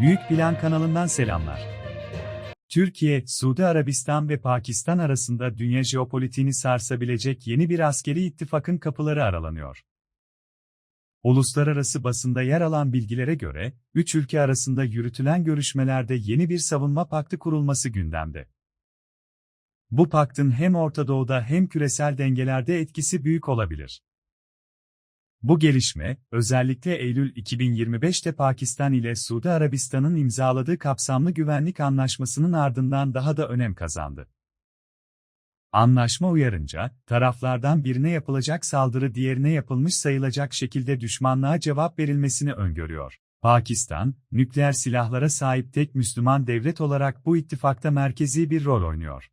Büyük Plan kanalından selamlar. Türkiye, Suudi Arabistan ve Pakistan arasında dünya jeopolitiğini sarsabilecek yeni bir askeri ittifakın kapıları aralanıyor. Uluslararası basında yer alan bilgilere göre, üç ülke arasında yürütülen görüşmelerde yeni bir savunma paktı kurulması gündemde. Bu paktın hem Orta Doğu'da hem küresel dengelerde etkisi büyük olabilir. Bu gelişme, özellikle Eylül 2025'te Pakistan ile Suudi Arabistan'ın imzaladığı kapsamlı güvenlik anlaşmasının ardından daha da önem kazandı. Anlaşma uyarınca, taraflardan birine yapılacak saldırı diğerine yapılmış sayılacak şekilde düşmanlığa cevap verilmesini öngörüyor. Pakistan, nükleer silahlara sahip tek Müslüman devlet olarak bu ittifakta merkezi bir rol oynuyor.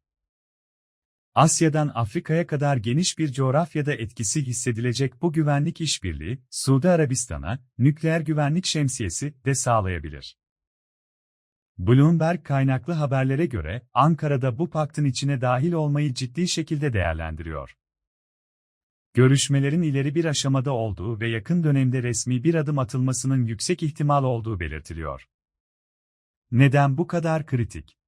Asya'dan Afrika'ya kadar geniş bir coğrafyada etkisi hissedilecek bu güvenlik işbirliği, Suudi Arabistan'a nükleer güvenlik şemsiyesi de sağlayabilir. Bloomberg kaynaklı haberlere göre Ankara'da bu paktın içine dahil olmayı ciddi şekilde değerlendiriyor. Görüşmelerin ileri bir aşamada olduğu ve yakın dönemde resmi bir adım atılmasının yüksek ihtimal olduğu belirtiliyor. Neden bu kadar kritik?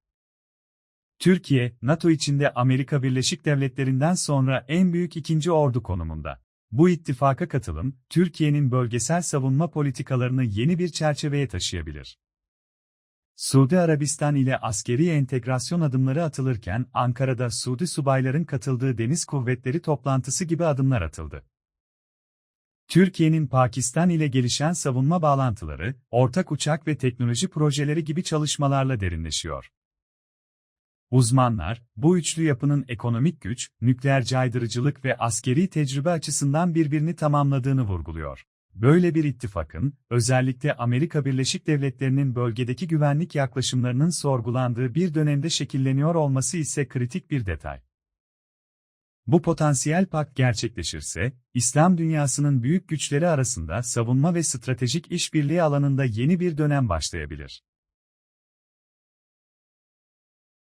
Türkiye, NATO içinde Amerika Birleşik Devletleri'nden sonra en büyük ikinci ordu konumunda. Bu ittifaka katılım, Türkiye'nin bölgesel savunma politikalarını yeni bir çerçeveye taşıyabilir. Suudi Arabistan ile askeri entegrasyon adımları atılırken Ankara'da Suudi subayların katıldığı deniz kuvvetleri toplantısı gibi adımlar atıldı. Türkiye'nin Pakistan ile gelişen savunma bağlantıları, ortak uçak ve teknoloji projeleri gibi çalışmalarla derinleşiyor. Uzmanlar, bu üçlü yapının ekonomik güç, nükleer caydırıcılık ve askeri tecrübe açısından birbirini tamamladığını vurguluyor. Böyle bir ittifakın, özellikle Amerika Birleşik Devletleri'nin bölgedeki güvenlik yaklaşımlarının sorgulandığı bir dönemde şekilleniyor olması ise kritik bir detay. Bu potansiyel pakt gerçekleşirse, İslam dünyasının büyük güçleri arasında savunma ve stratejik işbirliği alanında yeni bir dönem başlayabilir.